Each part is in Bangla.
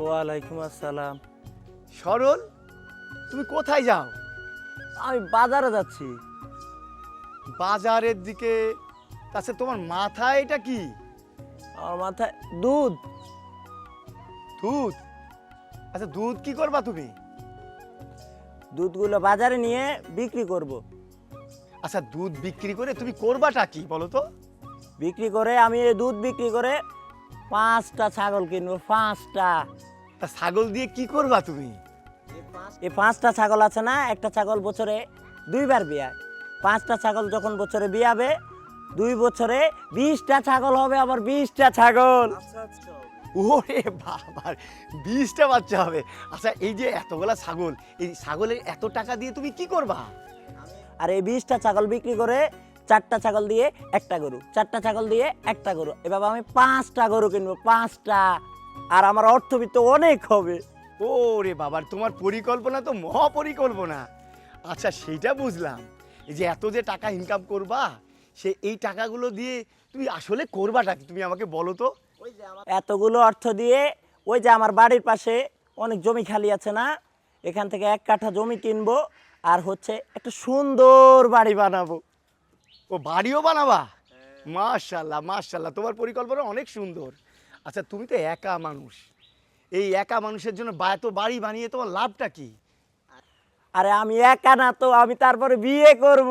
ওয়ালাইকুম আসসালাম। সরল তুমি কোথায় যাও? আমি বাজারে যাচ্ছি। বাজারের দিকে তাছে তোমার মাথায় এটা কি? আমার মাথায় দুধ। দুধ? আচ্ছা দুধ কি করবা তুমি? দুধগুলো বাজারে নিয়ে বিক্রি করব। আচ্ছা দুধ বিক্রি করে তুমি করবাটা কি বলো তো? বিক্রি করে আমি এই দুধ বিক্রি করে পাঁচটা ছাগল কিনবো পাঁচটা। তা ছাগল দিয়ে কি করবা তুমি? এই পাঁচটা ছাগল আছে না একটা ছাগল বছরে দুইবার বিয়ায়। পাঁচটা ছাগল যখন বছরে বিয়াবে দুই বছরে বিশটা ছাগল হবে আবার বিশটা ছাগল। ওরে বাবার বিশটা বাচ্চা হবে। আচ্ছা এই যে এতগুলা ছাগল এই ছাগলের এত টাকা দিয়ে তুমি কি করবা? আর এই বিশটা ছাগল বিক্রি করে চারটা ছাগল দিয়ে একটা গরু চারটা ছাগল দিয়ে একটা গরু। এভাবে আমি পাঁচটা গরু কিনবো পাঁচটা। আর আমার অর্থবিত্ত অনেক হবে। ওরে বাবার তোমার পরিকল্পনা তো মহাপরিকল্পনা। আচ্ছা সেইটা বুঝলাম। এই যে এত যে টাকা ইনকাম করবা সে এই টাকাগুলো দিয়ে তুমি আসলে করবাটা কি? তুমি আমাকে বলো তো। এতগুলো অর্থ দিয়ে ওই যে আমার বাড়ির পাশে অনেক জমি খালি আছে না? এখান থেকে এক কাঠা জমি কিনবো আর হচ্ছে একটা সুন্দর বাড়ি বানাবো। ও বাড়িও বানাবা? মাশাল্লাহ মাশাল্লাহ তোমার পরিকল্পনা অনেক সুন্দর। আচ্ছা তুমি তো একা মানুষ। এই একা মানুষের জন্য বা- এত বাড়ি বানিয়ে তোমার লাভটা কি? আরে আমি একা না তো আমি তারপরে বিয়ে করব।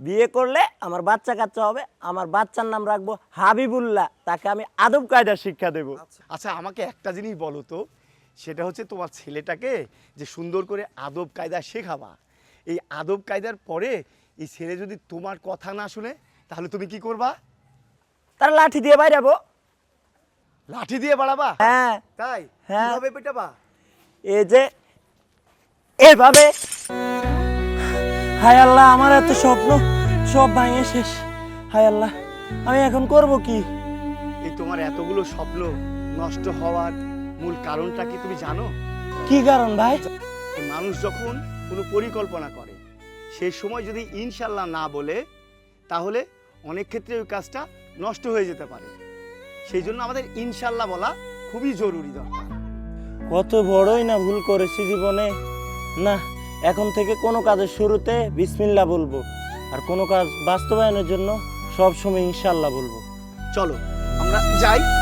বিয়ে করলে আমার বাচ্চা কাচ্চা হবে আমার বাচ্চার নাম রাখব হাবিবুল্লাহ তাকে আমি আদব কায়দা শিক্ষা দেব। আচ্ছা আমাকে একটা জিনিস বলো তো সেটা হচ্ছে তোমার ছেলেটাকে যে সুন্দর করে আদব কায়দা শেখাবা। এই আদব কায়দার পরে এই ছেলে যদি তোমার কথা না শুনে তাহলে তুমি কি করবা? তার লাঠি দিয়ে বাইরাবো। লাঠি দিয়ে বাড়াবা? হ্যাঁ। তাই? হ্যাঁ। কীভাবে পেটাবা? এই যে এভাবে। হায় আল্লাহ আমার এত স্বপ্ন সব ভাঙে শেষ। হায় আল্লাহ আমি এখন করব কি? এই তোমার এতগুলো স্বপ্ন নষ্ট হওয়ার মূল কারণটা কি তুমি জানো? কি কারণ ভাই? মানুষ যখন কোনো পরিকল্পনা করে সেই সময় যদি ইনশাল্লাহ না বলে তাহলে অনেক ক্ষেত্রে ওই কাজটা নষ্ট হয়ে যেতে পারে। সেই জন্য আমাদের ইনশাল্লাহ বলা খুবই জরুরি দরকার। কত বড়ই না ভুল করেছি জীবনে। না এখন থেকে কোনো কাজের শুরুতে বিসমিল্লা বলব আর কোনো কাজ বাস্তবায়নের জন্য সবসময় ইনশাল্লাহ বলব। চলো আমরা যাই।